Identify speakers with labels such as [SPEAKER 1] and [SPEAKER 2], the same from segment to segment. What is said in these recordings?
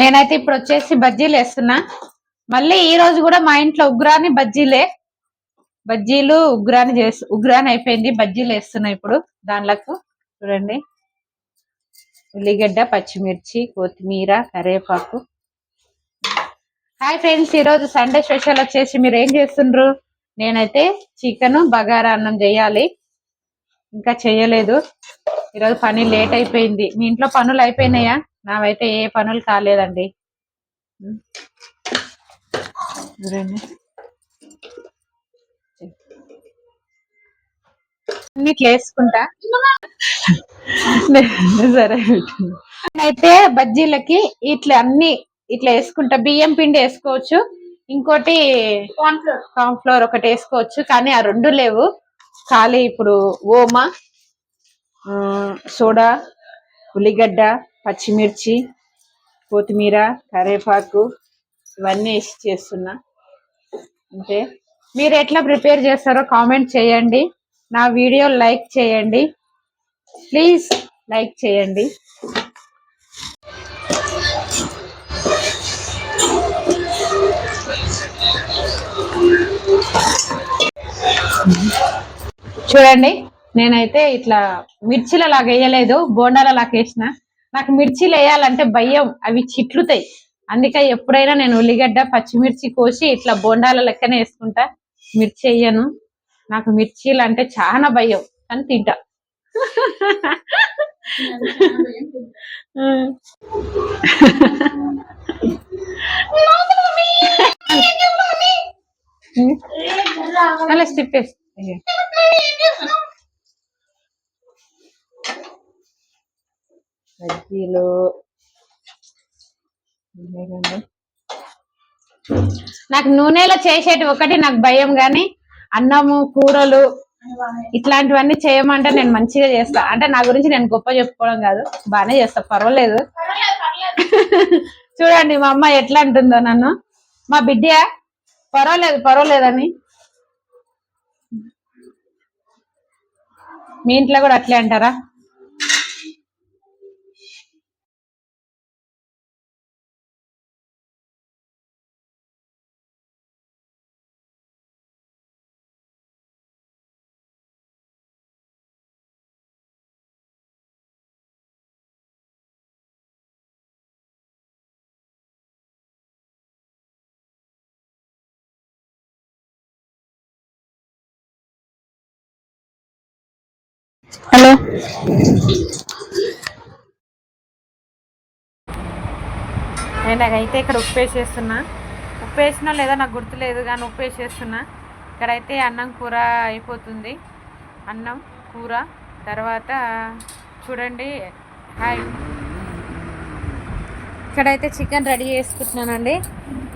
[SPEAKER 1] నేనైతే ఇప్పుడు వచ్చేసి బజ్జీలు వేస్తున్నా. మళ్ళీ ఈ రోజు కూడా మా ఇంట్లో ఉగ్రాని బజ్జీలే. బజ్జీలు ఉగ్రాని చేసి ఉగ్రాని అయిపోయింది. బజ్జీలు వేస్తున్నా ఇప్పుడు దానిలకు చూడండి. ఉల్లిగడ్డ పచ్చిమిర్చి కొత్తిమీర కరివేపాకు. హాయ్ ఫ్రెండ్స్ ఈరోజు సండే స్పెషల్ వచ్చేసి మీరు ఏం చేస్తుండ్రు? నేనైతే చికెన్ బగారా అన్నం చేయాలి. ఇంకా చేయలేదు. ఈరోజు పని లేట్ అయిపోయింది. మీ ఇంట్లో పనులు అయిపోయినాయా? నావైతే ఏ పనులు కాలేదండి. వేసుకుంటా సరే అయితే బజ్జీలకి ఇట్లా అన్ని ఇట్లా వేసుకుంటా. బియ్యం పిండి వేసుకోవచ్చు. ఇంకోటి కార్న్ ఫ్లోర్ ఒకటి వేసుకోవచ్చు. కానీ ఆ రెండు లేవు. ఖాళీ ఇప్పుడు ఓమా సోడా ఉల్లిగడ్డ పచ్చిమిర్చి కొత్తిమీర కరివేపాకు ఇవన్నీ వేసి చేస్తున్నా. అంటే మీరు ఎట్లా ప్రిపేర్ చేస్తారో కామెంట్ చేయండి. నా వీడియో లైక్ చేయండి. ప్లీజ్ లైక్ చేయండి. చూడండి నేనైతే ఇట్లా మిర్చిల లాగా వేయలేదు బోండాల లాగా వేసిన. నాకు మిర్చిలు వేయాలంటే భయం. అవి చిట్లుతాయి. అందుకే ఎప్పుడైనా నేను ఉల్లిగడ్డ పచ్చిమిర్చి కోసి ఇట్లా బోండాల లెక్కనే వేసుకుంటా. మిర్చి వేయను. నాకు మిర్చీలు అంటే చాలా భయం. కానీ తింటా. అలా స్టిప్ బజ్జీలు నాకు నూనెలో చేసేటి ఒకటి నాకు భయం కానీ అన్నము కూరలు ఇట్లాంటివన్నీ చేయమంటే నేను మంచిగా చేస్తా. అంటే నా గురించి నేను గొప్ప చెప్పుకోవడం కాదు. బాగానే చేస్తా. పర్వాలేదు. చూడండి మా అమ్మ ఎట్లా అంటుందో నన్ను. మా బిడ్డ పర్వాలేదు పర్వాలేదని. మీ ఇంట్లో కూడా అట్లే అంటారా? హలో. నేను అయితే ఇక్కడ ఉప్పు వేసేస్తున్నా. ఉప్పు వేసినా లేదా నాకు గుర్తులేదు కానీ ఉప్పు వేసేస్తున్నా. ఇక్కడైతే అన్నం కూర అయిపోతుంది. అన్నం కూర తర్వాత చూడండి హాయ్. ఇక్కడైతే చికెన్ రెడీ చేసుకుంటున్నానండి.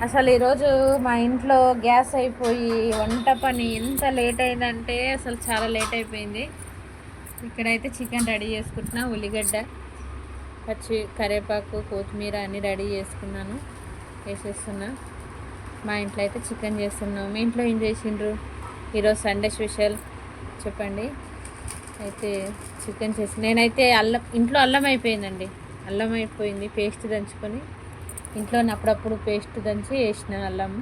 [SPEAKER 1] అసలు ఈరోజు మా ఇంట్లో గ్యాస్ అయిపోయి వంట పని ఎంత లేట్ అయిందంటే అసలు చాలా లేట్ అయిపోయింది. ఇక్కడైతే చికెన్ రెడీ చేసుకుంటున్నా ఉల్లిగడ్డ పచ్చి కరివేపాకు కొత్తిమీర అన్నీ రెడీ చేసుకున్నాను వేసేస్తున్నా. మా ఇంట్లో అయితే చికెన్ చేస్తున్నాం. మీ ఇంట్లో ఏం చేసిండ్రు? ఈరోజు సండే స్పెషల్. చెప్పండి. అయితే చికెన్ చేసి నేనైతే అల్లం ఇంట్లో అల్లం అయిపోయిందండి. అల్లం అయిపోయింది పేస్ట్ దంచుకొని. ఇంట్లో అప్పుడప్పుడు పేస్ట్ దంచి వేసిన అల్లం.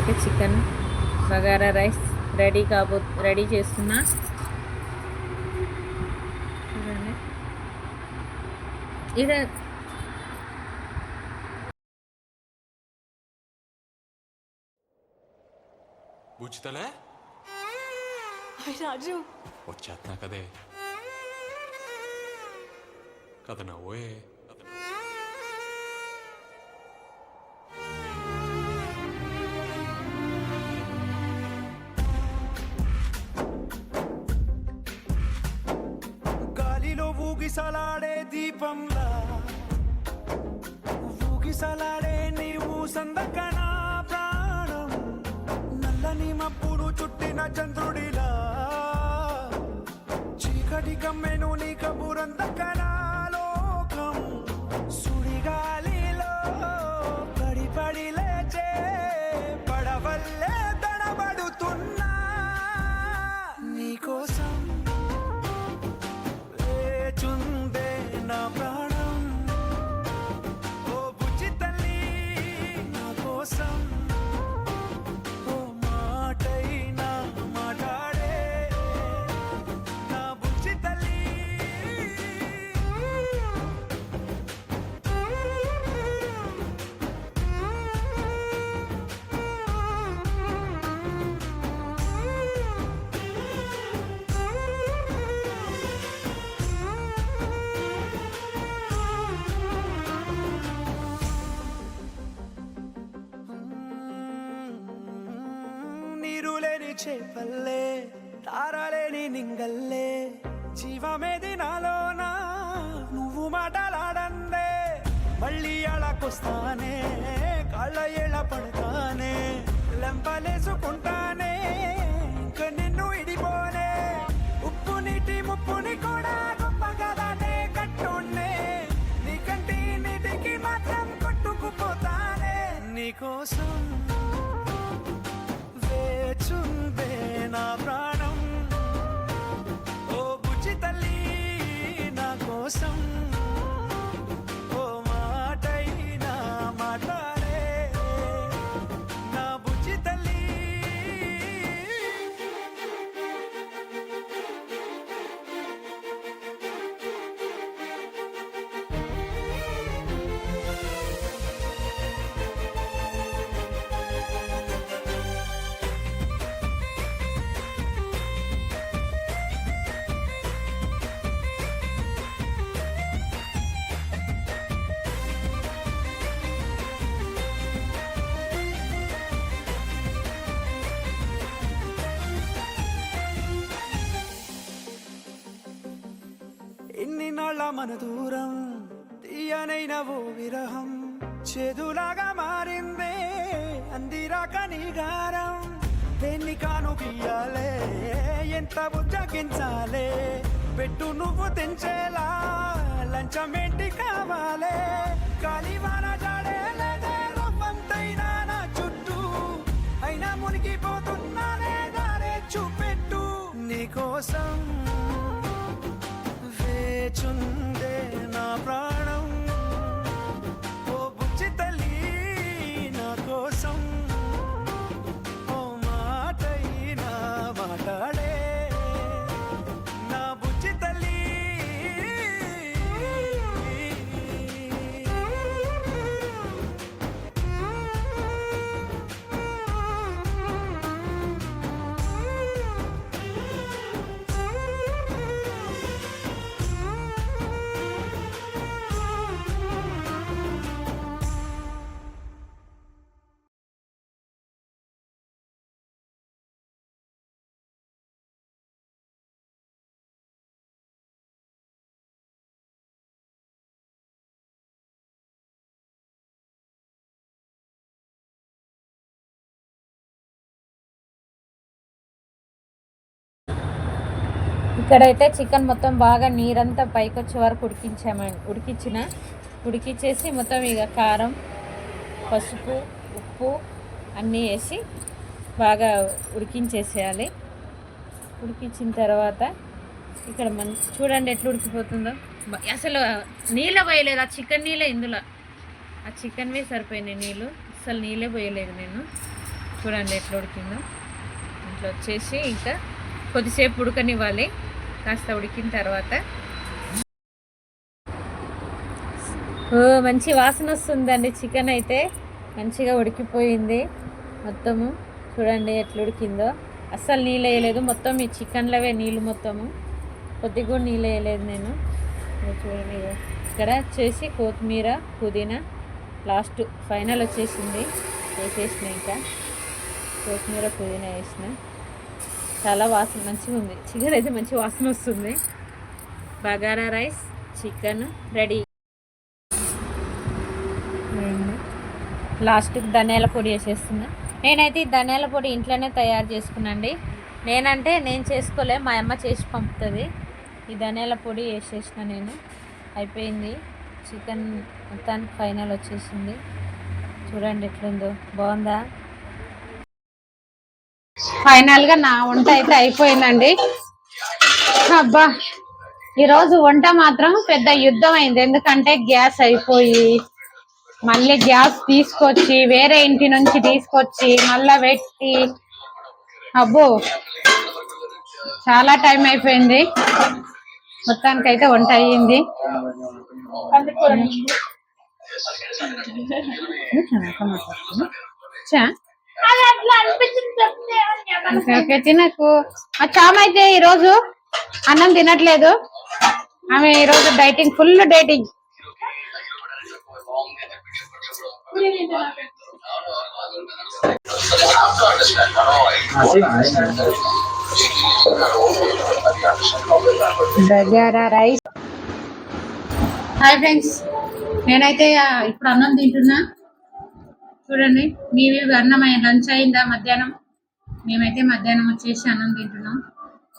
[SPEAKER 1] మొత్తానికైతే చికెన్ బగారా రైస్ రెడీ కాబో రెడీ చేస్తున్నా. చూడండి. ఇది.
[SPEAKER 2] హాయ్ రాజు.
[SPEAKER 3] వచ్చేస్తున్నా కదే? కథ నవ్వు.
[SPEAKER 4] ఊగిసలాడే దీపంలా. ఊగిసలాడే నీవు సందకనా ప్రాణం. నల్లని మప్పుడు చుట్టిన చంద్రుడిలా. చీకటి కమ్మెను నీ కబురందకనా చేపల్లే తారలేని నింగల్లే. జీవమేది నాలోనా నువ్వు మాటలాడందే. మళ్ళీ అలాకొస్తానే కాళ్ళ ఏళ్ళ పడతానే. లెంపలేసుకుంటానే ఇంక నిన్ను ఇడిపోనే. ఉప్పు నీటి ముప్పుని కూడా గొప్పగా దాటే కట్టున్నే. నీ కంటి నీటికి మాత్రం కొట్టుకుపోతానే. నీకోసం మన దూరం తీయనైన ఓ విరహం చేదులాగా మారిందే అందిరాక నీ గారం. దేన్ని కాను గీయాలే ఎంత బుజ్జగించాలే పెట్టు నువ్వు తెంచేలా లంచమేంటి కావాలే. కాలివాన జాడేలేదే రవ్వంతైనా నా చుట్టూ అయినా మునిగిపోతున్నానే దారే చూపెట్టు నీకోసం saçın
[SPEAKER 5] ఇక్కడైతే చికెన్ మొత్తం బాగా నీరంతా పైకి వచ్చే వరకు ఉడికించామండి ఉడికించిన. ఉడికించేసి మొత్తం ఇక కారం పసుపు ఉప్పు అన్నీ వేసి బాగా ఉడికించేసేయాలి. ఉడికించిన తర్వాత ఇక్కడ మన చూడండి ఎట్లా ఉడికిపోతుందో. అసలు నీళ్ళ పోయలేదు. ఆ చికెన్ నీళ్ళే ఇందులో. ఆ చికెన్వే సరిపోయినాయి నీళ్ళు. అసలు నీళ్ళే పోయలేదు నేను. చూడండి ఎట్లా ఉడికిందో. ఇంట్లో వచ్చేసి ఇంకా కొద్దిసేపు ఉడకనివ్వాలి. కాస్త ఉడికిన తర్వాత. ఓ మంచి వాసన వస్తుందండి. చికెన్ అయితే మంచిగా ఉడికిపోయింది మొత్తము. చూడండి ఎట్లా ఉడికిందో. అస్సలు నీళ్ళు వేయలేదు. మొత్తం ఈ చికెన్లవే నీళ్ళు మొత్తము. కొద్దిగా కూడా నీళ్ళు వేయలేదు నేను. చూడండి ఇక్కడ వచ్చేసి కొత్తిమీర పుదీనా లాస్ట్ ఫైనల్ వచ్చేసింది. వేసేసిన ఇంకా. కొత్తిమీర పుదీనా వేసిన. చాలా వాసన మంచిగా ఉంది. చికెన్ అయితే మంచి వాసన వస్తుంది. Bagara rice chicken ready. లాస్ట్కి ధనియాల పొడి వేసేస్తున్నా. నేనైతే ఈ ధనియాల పొడి ఇంట్లోనే తయారు చేసుకున్నాండి నేనంటే నేను చేసుకోలే మా అమ్మ చేసి పంపుతుంది. ఈ ధనియాల పొడి వేసేసిన నేను. అయిపోయింది. చికెన్ మొత్తానికి ఫైనల్ వచ్చేసింది. చూడండి ఎట్లుందో. బాగుందా? ఫైనల్గా నా వంట అయితే అయిపోయిందండి. అబ్బా ఈరోజు వంట మాత్రం పెద్ద యుద్ధం అయింది. ఎందుకంటే గ్యాస్ అయిపోయి మళ్ళీ గ్యాస్ తీసుకొచ్చి వేరే ఇంటి నుంచి తీసుకొచ్చి మళ్ళా పెట్టి అబ్బో చాలా టైం అయిపోయింది. మొత్తానికైతే వంట అయ్యింది. చా? ఓకే, ఓకే తినకు. మా చామ అయితే ఈరోజు అన్నం తినట్లేదు. ఆమె ఈరోజు dieting full dieting.
[SPEAKER 1] Bagara rice. Hi friends. నేనైతే ఇప్పుడు అన్నం తింటున్నా. చూడండి మీవి అన్నం లంచ్ అయిందా మధ్యాహ్నం? మేమైతే మధ్యాహ్నం వచ్చేసి అన్నం తింటున్నాం.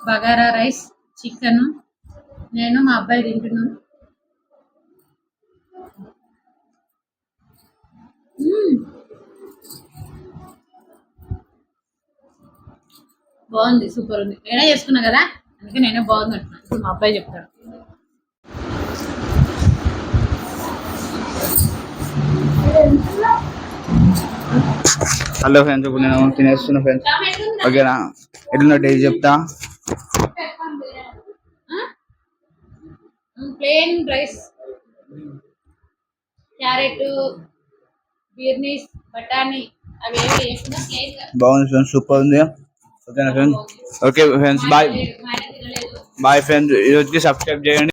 [SPEAKER 1] Bagara rice chicken. నేను మా అబ్బాయి తింటున్నాం. బాగుంది సూపర్ ఉంది. నేనే చేసుకున్నా కదా? అందుకే నేనే బాగుంది అంటున్నాను ఇప్పుడు మా అబ్బాయి చెప్తాడు.
[SPEAKER 6] హలో ఫ్రెండ్స్ ఇప్పుడు నేను తినేస్తున్నా ఫ్రెండ్స్. ఓకేనా? ఎట్లా టేస్ట్ చెప్తా?
[SPEAKER 1] Plane rice. క్యారెట్ బీర్నీస్ బఠానీ.
[SPEAKER 6] బాగుంది ఫ్రెండ్స్ సూపర్ ఉంది. ఓకేనా friends? Okay friends bye. Bye friends ఈరోజుకి subscribe చేయండి.